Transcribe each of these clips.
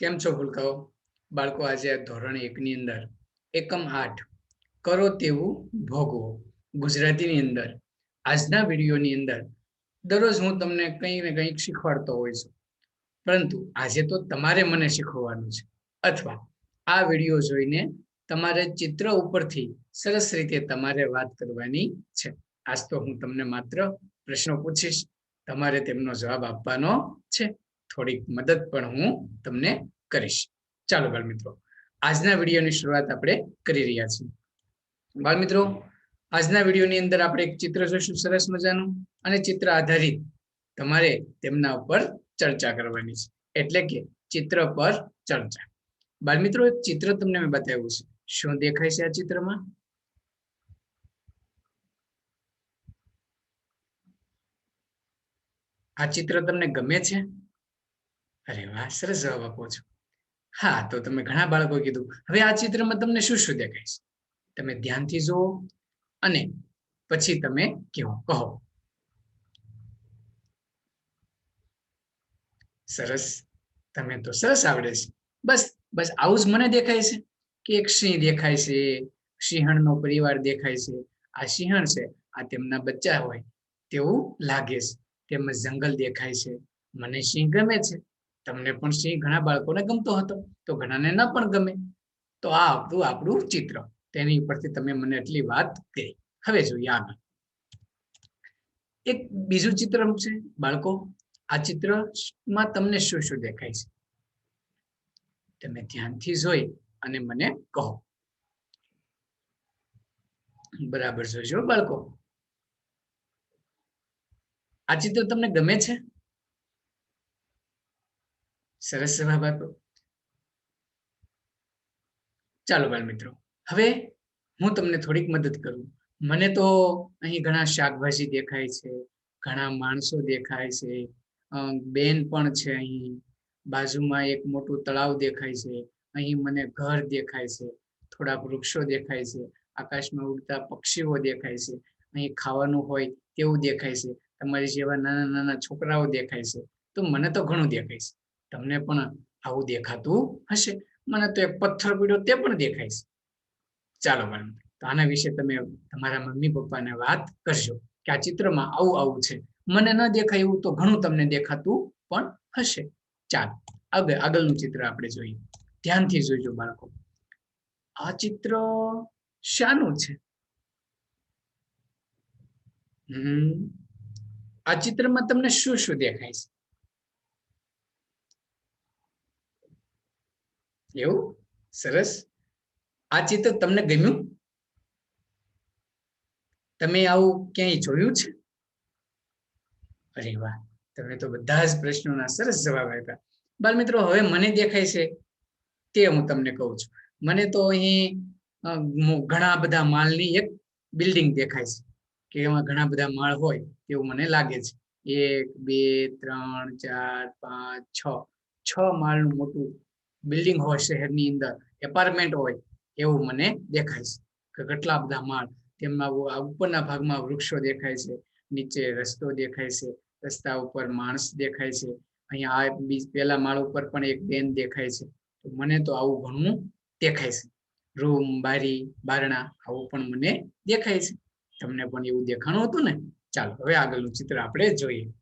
કેમ છો ભૂલકાઓ? બાળકો, આજે ધોરણ એકની અંદર એકમ આઠ કરો તેવું ભોગવો. ગુજરાતીની અંદર, આજના વિડીયોની અંદર દરરોજ હું તમને કંઈ ને કંઈક શીખવાડતો હોય છું. પરંતુ આજે તો તમારે મને શીખવવાનું છે. અથવા આ વીડિયો જોઈને તમારે ચિત્ર ઉપરથી સરસ રીતે તમારે વાત કરવાની છે. આજ તો હું તમને માત્ર પ્રશ્નો પૂછીશ. તમારે તેમનો જવાબ આપવાનો છે. થોડીક મદદ પણ હું તમને કરીશ. ચાલો બાળ મિત્રો આજના વિડીયોની શરૂઆત આપણે કરી રહ્યા છીએ. બાળ મિત્રો આજના વિડીયોની અંદર આપણે એક ચિત્ર જોઈશું, સરસ મજાનું, અને ચિત્ર આધારિત તમારે તેમના ઉપર ચર્ચા કરવાની છે. એટલે કે ચિત્ર પર ચર્ચા. બાળ મિત્રો એક ચિત્ર તમને મેં બતાવ્યું છે. શું દેખાય છે આ ચિત્રમાં? આ ચિત્ર તમને ગમે છે? અરે વાહ, સરસ જવાબ આપો છો. હા, તો તમે ઘણા બાળકો કીધું. હવે આ ચિત્રમાં તમને શું શું દેખાય છે? તમે ધ્યાનથી જુઓ અને પછી તમે કેવો કહો. સરસ. તમે તો સરસ આવડે છે. બસ બસ આવું જ મને દેખાય છે કે એક સિંહ દેખાય છે, સિંહણનો પરિવાર દેખાય છે. આ સિંહણ છે, આ તેમના બચ્ચા હોય તેવું લાગે છે. તેમજ જંગલ દેખાય છે. મને સિંહ ગમે છે. તમને પણ સિંહ ઘણા બાળકોને ગમતો હતો, તો ઘણાને ન પણ ગમે. તો આ હતું આપણું ચિત્ર. તેની ઉપરથી તમે મને એટલી વાત કરી હવે જોઈએ આગળ. એક બીજું ચિત્ર છે, બાળકો, આ ચિત્રમાં તમને શું શું દેખાય છે? તમે ધ્યાનથી જોઈ અને મને કહો. બરાબર જોજો બાળકો. આ ચિત્ર તમને ગમે છે? સરસ આપ્યો ચાલો બાળ મિત્રો હવે હું તમને થોડીક મદદ કરું. મને તો અહીં ઘણા શાકભાજી દેખાય છે, ઘણા માણસો દેખાય છે બેન પણ છે અહીં. બાજુમાં એક મોટું તળાવ દેખાય છે, અહીં મને ઘર દેખાય છે થોડા વૃક્ષો દેખાય છે, આકાશમાં ઉડતા પક્ષીઓ દેખાય છે, અહીં ખાવાનું હોય તેવું દેખાય છે, તમારી જેવા નાના નાના છોકરાઓ દેખાય છે, તો મને તો ઘણું દેખાય છે. તમને પણ આવું દેખાતું હશે. મને તો એક પથ્થર પીડ્યો તે પણ દેખાય છે. ચાલો મેડમ તો આના વિશે તમે તમારા મમ્મી પપ્પાને વાત કરજો કે આ ચિત્રમાં આવું આવું છે. મને ન દેખાય એવું તો ઘણું તમને દેખાતું પણ હશે. ચાલો, આગળ, આગળનું ચિત્ર આપણે જોઈએ. ધ્યાનથી જોઈજો બાળકો. આ ચિત્ર શાનું છે? હમ, આ ચિત્રમાં તમને શું શું દેખાય છે? એવું? સરસ. આ ચિત્ર તમને ગમ્યું? તમે આવું ક્યાંય જોયું છે? અરે વાહ, તમે તો બધા જ પ્રશ્નોના સરસ જવાબ આપ્યા. બાળ મિત્રો હવે મને દેખાય છે તે હું તમને કહું છું. મને તો અહીં ઘણા બધા માળની એક બિલ્ડિંગ દેખાય છે કે એમાં ઘણા બધા માળ હોય તેવું મને લાગે છે. એક, બે, ત્રણ, ચાર, પાંચ, છ. છ માળનું મોટું બિલ્ડિંગ હોય, શહેરની અંદર એપાર્ટમેન્ટ હોય, એવું મને દેખાય છે કે કેટલા બધા માળ તેમના ઉપરના ભાગમાં વૃક્ષો દેખાય છે, નીચે રસ્તો દેખાય છે, રસ્તા ઉપર માણસ દેખાય છે, અહીંયા આ બીજ, પેલા માળ ઉપર પણ એક બેન દેખાય છે. તો મને તો આવું ઘણું દેખાય છે. રૂમ, બારી, બારણા, આવું પણ મને દેખાય છે. તમને પણ એવું દેખાણું હતું ને? ચાલો, હવે આગળનું ચિત્ર આપણે જોઈએ.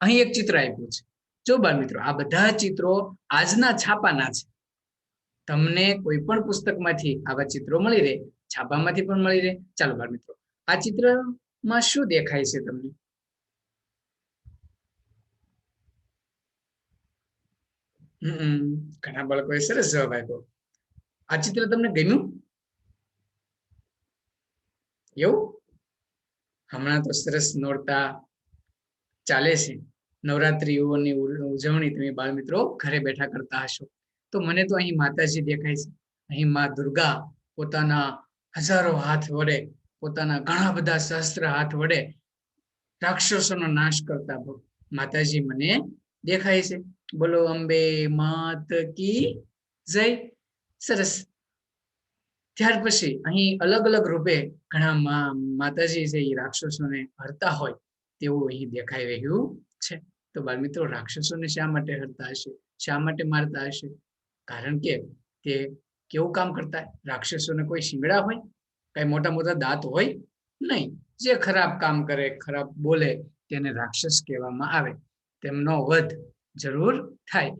અહીં એક ચિત્ર આપ્યું છે. જો બાળ મિત્રો, આ બધા ચિત્રો આજના છાપાના છે. તમને કોઈ પણ પુસ્તકમાંથી આવા ચિત્રો મળી રહે, છાપામાંથી પણ મળી રહે. ચાલો બાળ મિત્રો, આ ચિત્રમાં શું દેખાય છે તમને? ઘણા બાળકોએ સરસ જવાબ આપ્યો. આ ચિત્ર તમને ગમ્યું? એવું? હમણાં તો સરસ નોરતા ચાલે છે. નવરાત્રીઓની ઉજવણી તમે બાળ મિત્રો ઘરે બેઠા કરતા હશો. તો મને તો અહીં માતાજી દેખાય છે. અહીં માં દુર્ગા પોતાના હજારો હાથ વડે, પોતાના ઘણા બધા સહસ્ત્ર હાથ વડે રાક્ષસોનો નાશ કરતા માતાજી મને દેખાય છે. બોલો, અંબે માત કી જય. સરસ. ત્યાર પછી અહીં અલગ અલગ રૂપે ઘણા માતાજી છે એ રાક્ષસોને હરતા હોય તેવું અહીં દેખાઈ રહ્યું છે. તો બાળ મિત્રો રાક્ષસોને શા માટે હરતા હશે? શા માટે મારતા હશે? કારણ કે તે કેવું કામ કરતા? રાક્ષસોને કોઈ શિંગડા હોય? કઈ મોટા મોટા દાંત હોય? નહીં. જે ખરાબ કામ કરે, ખરાબ બોલે તેને રાક્ષસ કહેવામાં આવે. તેમનો વધ જરૂર થાય.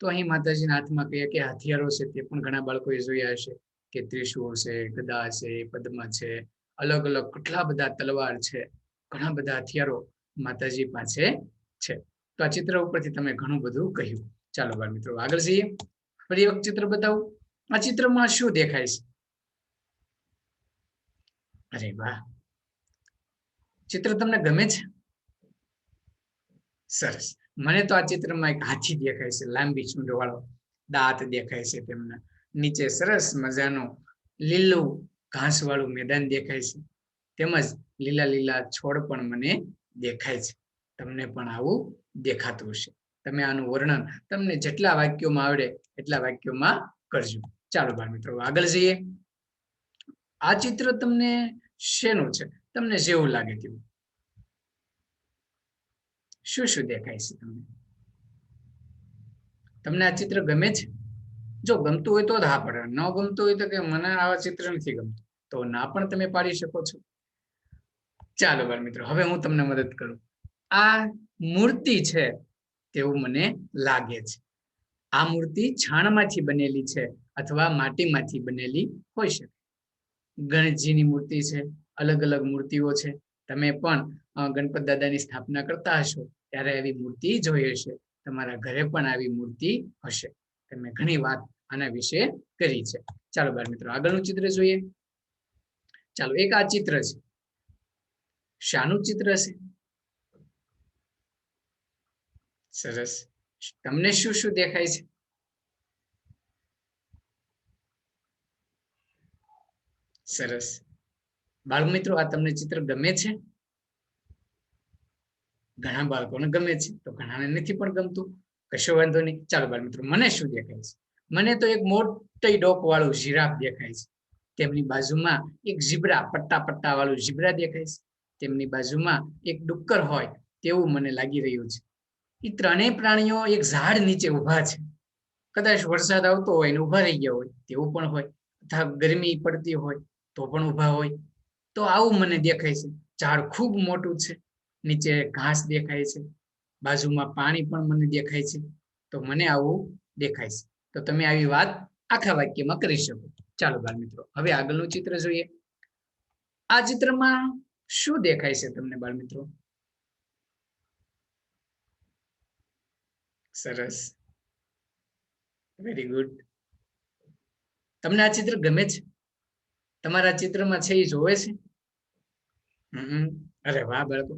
તો અહીં માતાજીના હાથમાં કહીએ કે હથિયારો છે, તે પણ ઘણા બાળકોએ જોયા હશે કે ત્રિશુળ છે, ગદા છે, પદ્મ છે, અલગ અલગ કેટલા બધા તલવાર છે, ઘણા બધા હથિયારો માતાજી પાસે છે. તો આ ચિત્ર ઉપરથી તમે ઘણું બધું કહ્યું. ચાલો બાળ મિત્રો, આગળ જઈએ. ફરી એક ચિત્ર બતાવું. આ ચિત્રમાં શું દેખાય છે? અરે વાહ. ચિત્ર તમને ગમે છે? સરસ. મને તો આ ચિત્રમાં એક હાથી દેખાય છે, લાંબી ચૂંડ વાળો દાંત દેખાય છે તેમના. નીચે સરસ મજાનો લીલું ઘાસ વાળું મેદાન દેખાય છે. તેમજ લીલા લીલા છોડ પણ મને દેખાય છે. તમને પણ આવું દેખાતું હશે. તમે આનું વર્ણન તમને જેટલા વાક્યોમાં આવડે એટલા વાક્યોમાં કરજો. ચાલો બાળ મિત્રો આગળ જઈએ. આ ચિત્ર તમને શેનું છે? તમને જેવું લાગે તેવું. શું શું દેખાય છે તમને? તમને આ ચિત્ર ગમે છે? જો ગમતું હોય તો જ હા પડે, ન ગમતું હોય તો કે મને આવા ચિત્ર નથી ગમતું. તો ના પણ તમે પાડી શકો છો. ચાલો બાળ મિત્રો, હવે હું તમને મદદ કરું. આ મૂર્તિ છે તેવું મને લાગે છે. આ મૂર્તિ છાણમાંથી બનેલી છે અથવા માટીમાંથી બનેલી હોઈ શકે. ગણેશજીની મૂર્તિ છે, અલગ અલગ મૂર્તિઓ છે. તમે પણ ગણપત દાદાની સ્થાપના કરતા હશો ત્યારે આવી મૂર્તિ જોઈ હશે. તમારા ઘરે પણ આવી મૂર્તિ હશે. તમે ઘણી વાત આના વિશે કરી છે. ચાલો બાળ મિત્રો, આગળનું ચિત્ર જોઈએ. ચાલો, એક આ ચિત્ર છે. શાનું ચિત્ર છે. સરસ. તમને શું શું દેખાય છે? સરસ. બાળ મિત્રો આ તમને ચિત્ર ગમે છે? ઘણા બાળકોને ગમે છે, તો ઘણાને નથી પણ ગમતું. કશો વાંધો નહીં. ચાલો બાળ મિત્રો મને શું દેખાય છે? મને તો એક મોટી ડોક વાળું જીરાફ દેખાય છે. તેમની બાજુમાં એક ઝીબ્રા પટ્ટા પટ્ટા વાળું ઝીબ્રા દેખાય છે. તેમની બાજુમાં એક ડુક્કર હોય તેવું મને લાગી રહ્યું છે. એ ત્રણેય પ્રાણીઓ એક ઝાડ નીચે ઊભા છે. કદાચ વરસાદ આવતો હોય ને ઊભા રહી ગયા હોય, તેવું પણ હોય અથવા ગરમી પડતી હોય તો પણ ઊભા હોય. તો આવું મને દેખાય છે. ઝાડ ખૂબ મોટું છે, નીચે ઘાસ દેખાય છે, બાજુમાં પાણી પણ મને દેખાય છે. તો મને આવું દેખાય છે. તો તમે આવી વાત આખા વાક્યમાં કરી શકો. ચાલો બાળ મિત્રો હવે આગળનું ચિત્ર જોઈએ. આ ચિત્રમાં શું દેખાય છે તમને બાળ મિત્રો સરસ. વેરી ગુડ તમને આ ચિત્ર ગમે છે? તમારા ચિત્રમાં છે એ જોવે છે? અરે વાહ, બાળકો.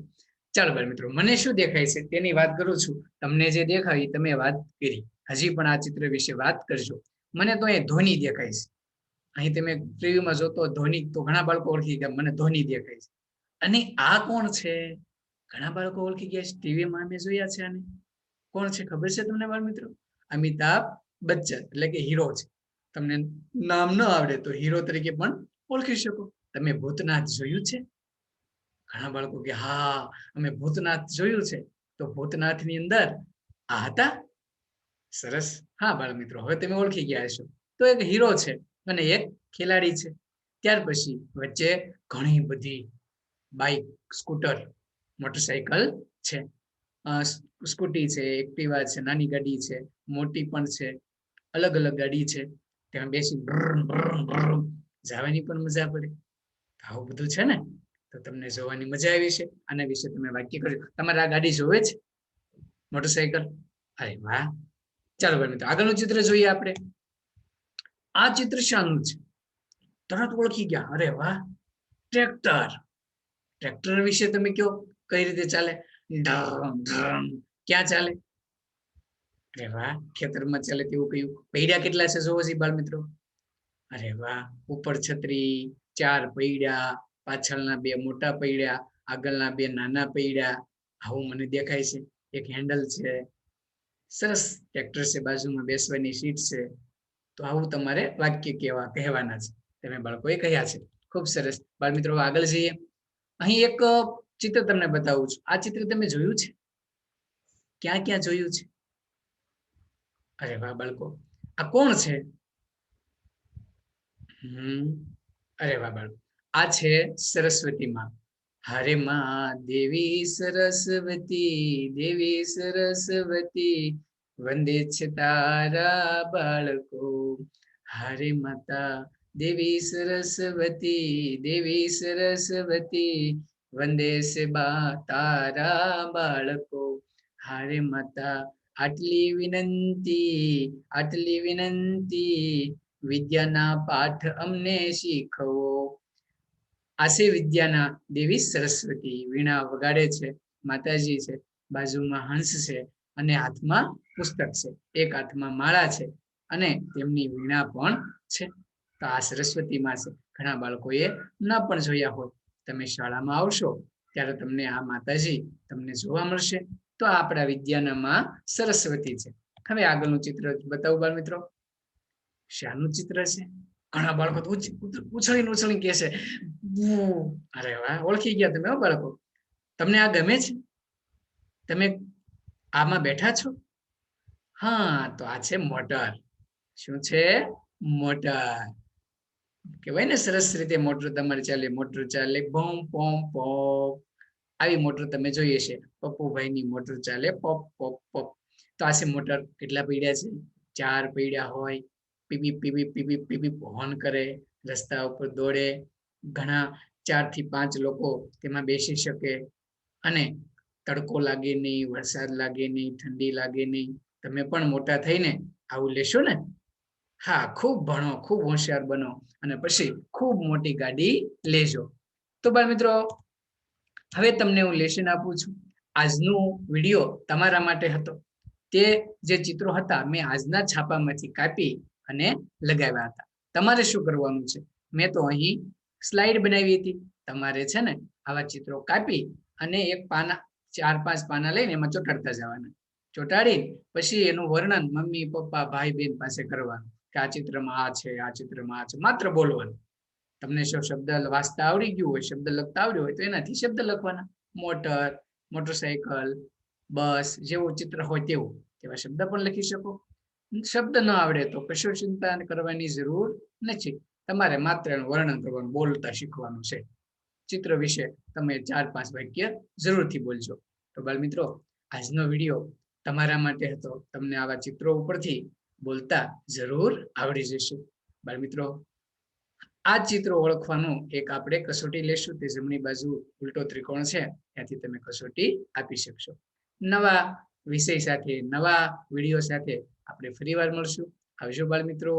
ચાલો બાળ મિત્રો, મને શું દેખાય છે તેની વાત કરું છું. તમને જે દેખાય તમે વાત કરી. હજી પણ આ ચિત્ર વિશે વાત કરજો. મને તો અહીં ધોની દેખાય છે. અહીં તમે ટીવીમાં જોતો ધોની તો ઘણા બાળકો ઓળખી ગયા, મને ધોની દેખાય છે. અને આ કોણ છે? ઘણા બાળકો ઓળખી ગયા છે, ટીવીમાં અમે જોયા છે આને. કોણ છે ખબર છે તમને બાળ મિત્રો? અમિતાભ બચ્ચન, એટલે કે હીરો છે. તમને નામ ન આવડે તો હીરો તરીકે પણ ઓળખી શકો. તમે ભૂતનાથ જોયું છે? ઘણા બાળકો કે હા, અમે ભૂતનાથ જોયું છે. તો ભૂતનાથની અંદર આ હતા? સરસ. હા, બાળ મિત્રો, હવે તમે ઓળખી ગયા છો તો એક હીરો છે અને એક ખેલાડી છે. ત્યાર પછી વચ્ચે ઘણી બધી બાઇક, સ્કૂટર મોટરસાયકલ છે. સ્કૂટી છે, એક્ટિવા છે, નાની ગાડી છે, મોટી પણ છે, અલગ અલગ ગાડી છે. ત્યાં બેસી જાવાની પણ મજા પડે. આવું બધું છે ને? તો તમને જોવાની મજા આવી છે આના વિશે તમે વાક્ય કર્યું. તમારે આ ગાડી જોવે છે? મોટરસાયકલ? અરે વાહ. ચાલો મિત્રો, આગળનું ચિત્ર જોઈએ આપણે. આ ચિત્ર શાનું છે. તરત ઓળખી ગયા. અરે વાહ. ટ્રેક્ટર. ટ્રેક્ટર વિશે તમે કયો? કઈ રીતે ચાલે? ક્યાં ચાલે? અરે વાહ, ખેતરમાં ચાલે તેવું કહ્યું પૈડા કેટલા છે? જોવો બાળ મિત્રો અરે વાહ, ઉપર છત્રી, ચાર પૈડા, પાછળના બે મોટા પૈડા, આગળના બે નાના પૈડા. આવું મને દેખાય છે. એક હેન્ડલ છે. સરસ ટ્રેક્ટર છે, બાજુમાં બેસવાની સીટ છે. તો આવું તમારે વાક્ય કહેવા, કહેવાના છે. તમે બાળકોએ કહ્યા છે. ખૂબ સરસ. બાળ મિત્રો આગળ જઈએ. અહીં એક ચિત્ર તમને બતાવું છું. આ ચિત્ર તમે જોયું છે? ક્યાં ક્યાં જોયું છે? અરે વાહ, બાળકો. આ કોણ છે? અરે વાહ, બાળકો. આ છે સરસ્વતી માં. હરે માં, દેવી સરસ્વતી દેવી સરસ્વતી. વંદે છે તારા બાળકો. હરે માતા, દેવી સરસ્વતી દેવી સરસ્વતી. વંદે છે બા તારા બાળકો. હારે માતા આટલી વિનંતી આટલી વિનંતી વિદ્યાના પાઠ અમને શીખવો આશે વિદ્યાના દેવી સરસ્વતી વીણા વગાડે છે માતાજી છે બાજુમાં હંસ છે અને હાથમાં પુસ્તક છે, એક હાથમાં માળા છે, અને તેમની વીણા પણ છે. તો આ સરસ્વતી માં છે, ઘણા બાળકોએ ના પણ જોયા હોય. તમે શાળામાં આવશો, ત્યારે તમને આ માતાજી તમને જોવા મળશે. તો આપણા વિદ્યાનામાં સરસ્વતી છે. હવે આગળનું ચિત્ર બતાવું બાળ મિત્રો શાનું ચિત્ર છે. ઘણા બાળકો તો ઉછળીને ઉછળી કે છે અરે વાહ, ઓળખી ગયા તમે બાળકો. તમને આ ગમે છે? તમે આમાં બેઠા છો? હા, તો આ છે મોટર. શું છે? મોટર. કહેવાય ને સરસ રીતે મોટર તમારે ચાલે, મોટર ચાલે, ભોમ પોમ પોપ આવી મોટર તમે જોઈએ છે. પપ્પુભાઈની મોટર ચાલે, પોપ પોપ પોપ. તો આ છે મોટર. કેટલા પીડ્યા છે? ચાર પીડ્યા હોય. પીપી પીપી પીપી પીપી હોર્ન કરે, રસ્તા ઉપર દોડે. ઘણા ચારથી પાંચ લોકો તેમાં બેસી શકે. અને તડકો લાગે નહીં, વરસાદ લાગે નહીં, ઠંડી લાગે નહીં. તમે પણ મોટા થઈને આવું લેશો ને? હા, ખૂબ ભણો, ખૂબ હોશિયાર બનો. અને પછી ખૂબ મોટી ગાડી લેજો. તો બાળ મિત્રો હવે તમને હું લેશન આપું છું. આજનો વીડિયો તમારા માટે હતો. તે જે ચિત્રો હતા મેં આજના છાપામાંથી કાપી અને લગાવ્યા હતા. તમારે શું કરવાનું છે? મેં તો અહીં સ્લાઇડ બનાવી હતી. તમારે છે ને આવા ચિત્રો કાપી અને એક પાના, ચાર પાંચ પાના લઈને એમાં ચોટાડતા જવાના. ચોટાડી પછી એનું વર્ણન મમ્મી, પપ્પા, ભાઈ બહેન પાસે કરવાનું કે આ ચિત્રમાં આ છે, આ ચિત્રમાં આ છે. માત્ર બોલવાનું. તમને શું શબ્દ વાંચતા આવડી ગયું હોય, શબ્દ લખતા આવડ્યો હોય, તો એનાથી શબ્દ લખવાના. મોટર, મોટરસાયકલ, બસ, જેવું ચિત્ર હોય તેવું. તેવા શબ્દ પણ લખી શકો. શબ્દ ન આવડે તો કશું ચિંતા કરવાની જરૂર નથી. તમારે માત્ર વર્ણન કરવાનું, બોલતા શીખવાનું છે. ચિત્ર વિશે તમે ચાર પાંચ વાક્ય જરૂરથી બોલજો. તો બાળ મિત્રો આજનો વીડિયો તમારા માટે હતો. તમને આવા ચિત્રો ઉપરથી બોલતા જરૂર આવડી જશે. બાળ મિત્રો આ ચિત્રો ઓળખવાનું એક આપણે કસોટી લેશું તે જમણી બાજુ ઉલટો ત્રિકોણ છે, ત્યાંથી તમે કસોટી આપી શકશો. નવા વિષય સાથે, નવા વીડિયો સાથે આપણે ફરીવાર મળશું. આવજો બાળ મિત્રો